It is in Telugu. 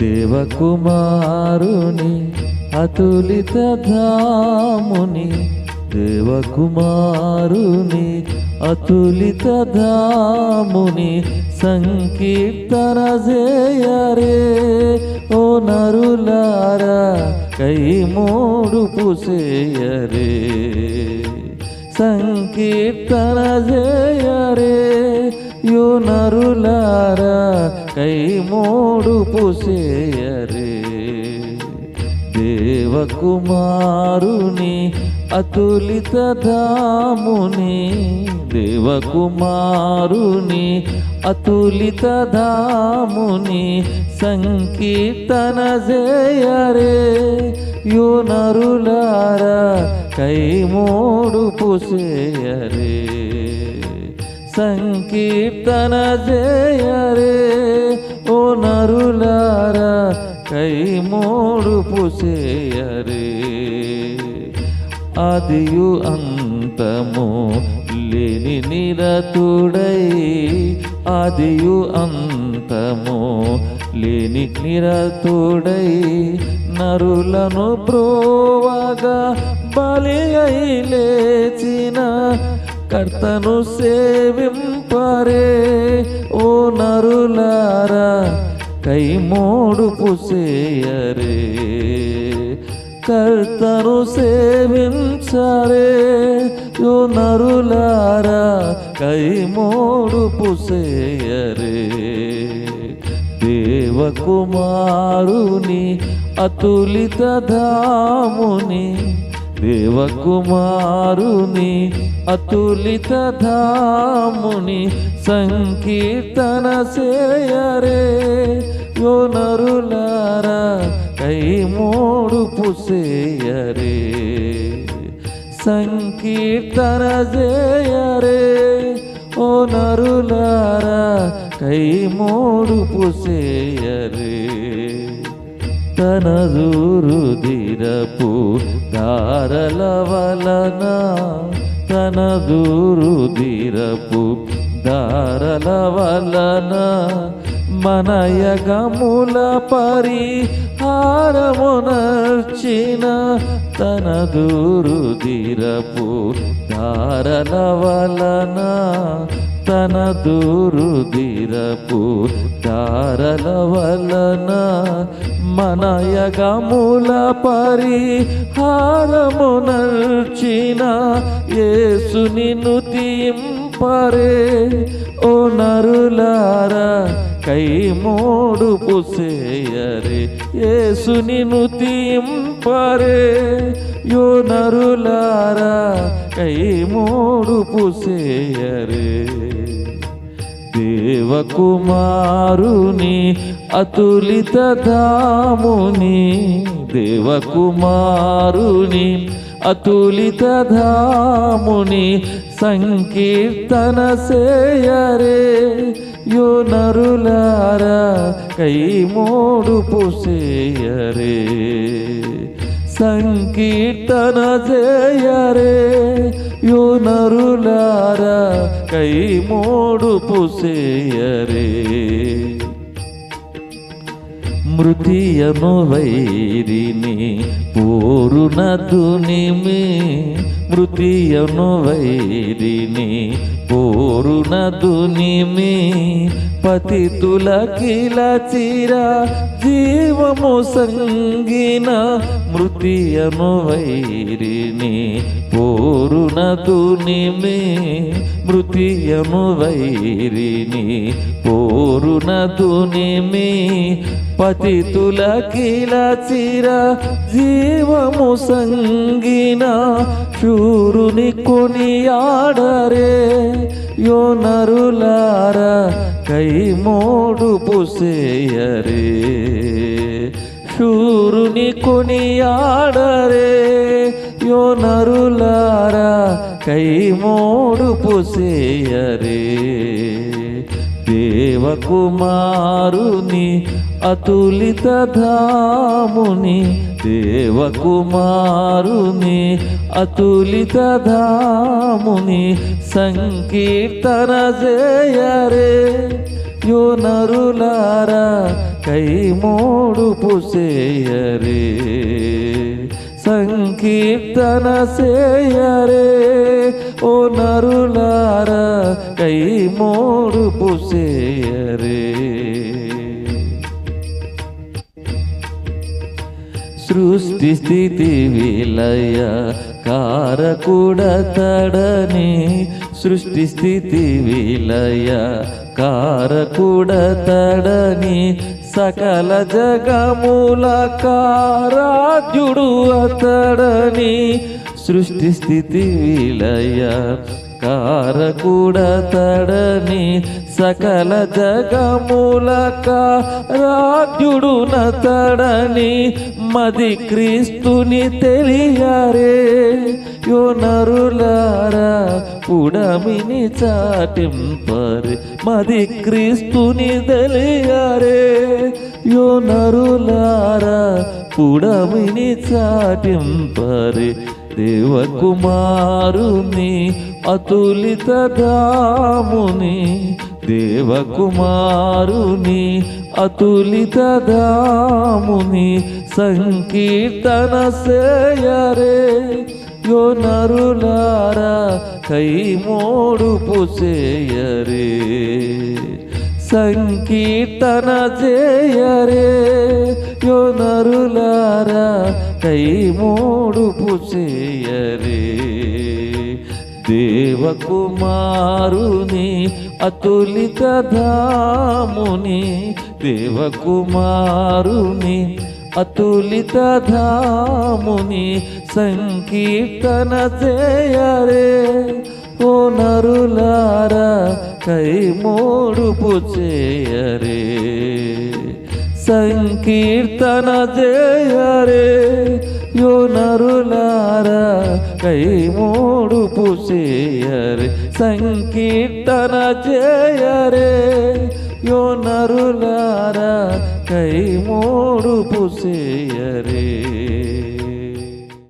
దేవకుమారుని అతులిత ధాముని దేవకుమారుని అతులిత ధాముని సంకీర్తన జేయరే ఓ నరులారా కై మూడు పుసేయరే. సంకీర్తన జేయరే యో నరులారా కై మూడు పుసేయరే. దేవకుమారుని అతులిత ధాముని దేవకుమారుని అతులిత ధాముని సంకీర్తన చేయరే యో నరులారా కై మూడు పుసేయరే. సంకీర్తన జయరే ఓ నరులారా కై మూడు పుసేయరే. ఆదియు అంతము లేని నిరతుడై ఆదియు అంతము లేని నిరతుడై నరులను ప్రోవగా బలి అయి లేచిన కర్తను సేవింపరే ఓ నరులారా కై మోడు పుసేయరే. కర్తను సేవించరే యో నరులారా కై మోడు పుసేయరే. దేవకుమారుని అతులిత ధాముని దేవకుమారుని అతులిత ధాముని సంకీర్తన చేయరే యో నరులారా కై మూడు పుసేయరే. సంకీర్తన చేయరే ఓ నరులారా కై మూడు పుసేయరే. తన దూరుదిరపు దారల వలన తన దూరుదిరపు దారల వలన మనయగముల పరిహారమునర్చిన తన దూరుదిరపు దారల వలన తన దూరుదిరపు దారల వలన మనయగముల పరి పరిహారమునర్చిన యేసుని నుతింపరే ఓ నరులారా కై మోడు పుసేయరే. యేసుని నుతింపరే యో నరులారా కై మోడు పుసేయరే. దేవకుమారుని అతులిత ధాముని దేవకుమారుని అతులిత ధాముని సంకీర్తన సేయరే. యో నరులారా కై మూడు పుసేయరే. సంకీర్తన చేయరే యోనరులారా కై మూడు పుసేయరే. మృతియను వైరిని పోరునదునిమి మృతియను వైరిని పోరునదునిమి పతితుల కిల చిర జీవము సంగిన మృతియను వైరిని పోరునదునిమి మృతియను వైరిని పోరునదునిమి పతితుల కిల చిర జీవము సంగిన శూరుని కొనియాడరే. యో నరులార కై మోడు పుసేయరే. శూరుని కొనియాడరే. యో నరులారా కై మోడు పుసేయరే. దేవకుమారుని అతులిత ధాముని దేవకుమారుని అతులిత ధాముని సంకీర్తన చేయరే యో నరులారా కై మోడు పుసేయరే. సంకీర్తన సేయరే ఓ నరులారా కై మోడు పుసేయరే సృష్టి స్థితి విలయ కారకుడతడని సృష్టి స్థితి విలయ కారకుడతడని సకల జగముల కారాజ్యుడు అతడని సృష్టి స్థితి విలయ కారకుడతడని సకల జగములక రాజ్యుడు నతడని మది క్రీస్తుని తెలియరే. యో నరులారా పుడమిని చాటింపరి మది క్రీస్తుని తెలియరే. యో నరులారా పుడమిని చాటింపరి దేవకుమారుని అతులిత ధాముని దేవకుమారుని అతులిత ధాముని సంకీర్తన సేయరే. యో నరులారా కై మోడుపు చేయరే సంకీర్తన చేయరే యో నరులారా కై మోడుపు చేయరే దేవకుమారుని అతులిత ధాముని దేవకుమారుని అతులిత ధాముని సంకీర్తన చేయరే. ఓ నరులారా కై మూడుపు చేయరే. సంకీర్తన చేయరే. కై మూడు పుసేయరే సంకీర్తన చేయరే యో నరులారా కై మూడు పుసేయరే